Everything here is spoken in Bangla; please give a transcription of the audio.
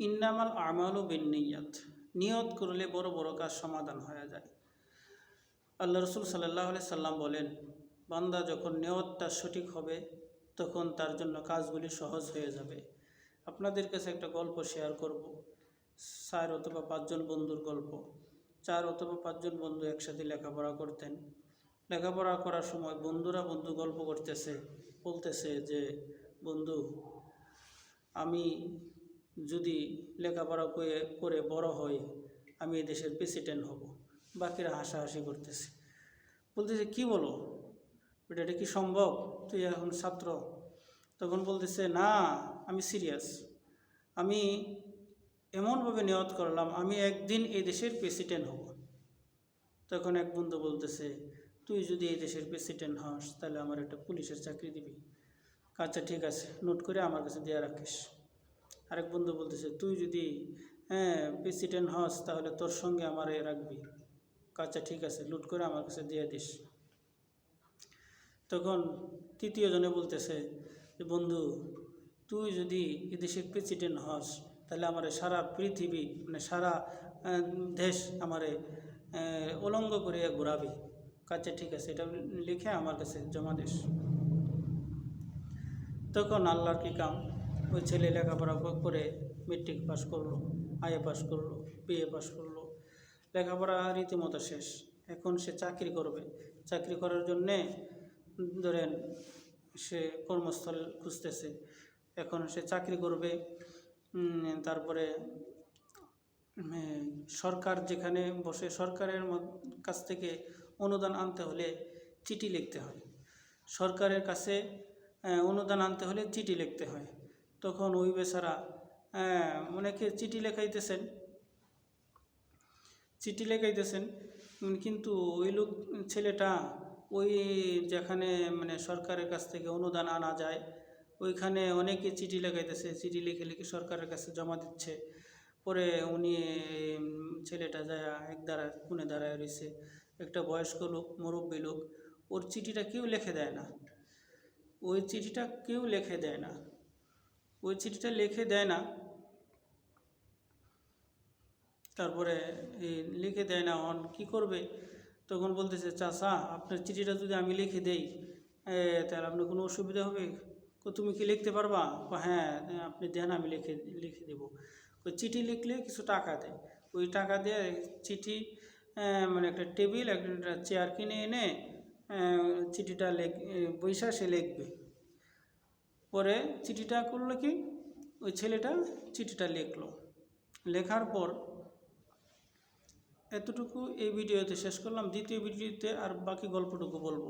ইন্নামাল আমালু বিন নিয়াত নিয়ত করলে বড় বড় কাজ সমাধান হয়ে যায়। আল্লাহ রসুল সাল্লাহ সাল্লাম বলেন, বান্দা যখন নিয়তটা সঠিক হবে, তখন তার জন্য কাজগুলি সহজ হয়ে যাবে। আপনাদের কাছে একটা গল্প শেয়ার করব। চার অথবা পাঁচজন বন্ধুর গল্প। চার অথবা পাঁচজন বন্ধু একসাথে লেখাপড়া করতেন। লেখাপড়া করার সময় বন্ধুরা বন্ধু গল্প করতেছে, বলতেছে যে, বন্ধু, আমি যদি লেখাপড়া করে করে বড় হই, আমি এই দেশের প্রেসিডেন্ট হব। বাকিরা হাসাহাসি করতেছে। বলতেছে, কি বলো? এটা কি সম্ভব? তুই এখন ছাত্র? তখন বলতেছে, না, আমি সিরিয়াস আমি এমনভাবে নিয়ত করলাম, আমি একদিন এই দেশের প্রেসিডেন্ট হব। তখন এক বন্ধু বলতেছে, তুই যদি এই দেশের প্রেসিডেন্ট হস, তাহলে আমার একটা পুলিশের চাকরি দিবি। আচ্ছা ঠিক আছে। নোট করে আমার কাছে দেওয়া রাখিস। আরেক বন্ধু বলতেছে, তুই যদি হ্যাঁ প্রেসিডেন্ট হস তাহলে তোর সঙ্গে আমার এ রাখবি। আচ্ছা ঠিক আছে, লুট করে আমার কাছে দিয়ে দিস। তখন তৃতীয় জনে বলতেছে যে, বন্ধু, তুই যদি এদেশের প্রেসিডেন্ট হস তাহলে আমার সারা পৃথিবী মানে সারা দেশ আমারে উলঙ্গ করে ঘোরাবি। আচ্ছা ঠিক আছে, এটা লিখে আমার কাছে জমা দিস। তখন আল্লাহর কি কাম? ওই ছেলে লেখাপড়া করে মেট্রিক পাস করল আইএ পাস করল বিএ পাস করল। লেখাপড়া রীতিমতো শেষ। এখন সে চাকরি করবে। চাকরি করার জন্যে, ধরেন সে কর্মস্থল খুঁজতেছে। এখন সে চাকরি করবে তারপরে সরকার যেখানে বসে, সরকারের কাছ থেকে অনুদান আনতে হলে চিঠি লিখতে হয়। সরকারের কাছে অনুদান আনতে হলে চিঠি লিখতে হয়। তখন ওই বেচারা আহ, অনেকে চিঠি লেখাইতেছেন। চিঠি লেখাইতেছেন কিন্তু ওই লোক ছেলেটা ওই যেখানে মানে সরকারের কাছ থেকে অনুদান আনা যায় ওইখানে অনেকে চিঠি লেখাইতেছে। চিঠি লিখে লিখে সরকারের কাছে জমা দিচ্ছে। পরে উনি ছেলেটা যায় এক দাঁড়ায় কোণে দাঁড়ায় রয়েছে একটা বয়স্ক লোক মুরব্বী লোক ওর চিঠিটা কেউ লিখে দেয় না। ওই চিঠিটা কেউ লিখে দেয় না। ওই চিঠিটা লিখে দেয় না। তারপরে লিখে দেয় না, অন, কি করবে? তখন বলতেছে, চাচা, আপনার চিঠিটা যদি আমি লিখে দেই তাহলে আপনার কোনো অসুবিধা হবে? তুমি কি লিখতে পারবা? হ্যাঁ আপনি দেন, আমি লিখে লিখে দেবো। চিঠি লিখলে কিছু টাকা দেয়। ওই টাকা দিয়ে চিঠি মানে একটা টেবিল, একটা চেয়ার কিনে এনে চিঠিটা লেখ বৈশা সে লিখবে। পরে চিঠিটা করল কি? ওই ছেলেটা চিঠিটা লিখলো। লেখার পর এতটুকু এই ভিডিওতে শেষ করলাম। দ্বিতীয় ভিডিওতে আর বাকি গল্পটুকু বলব।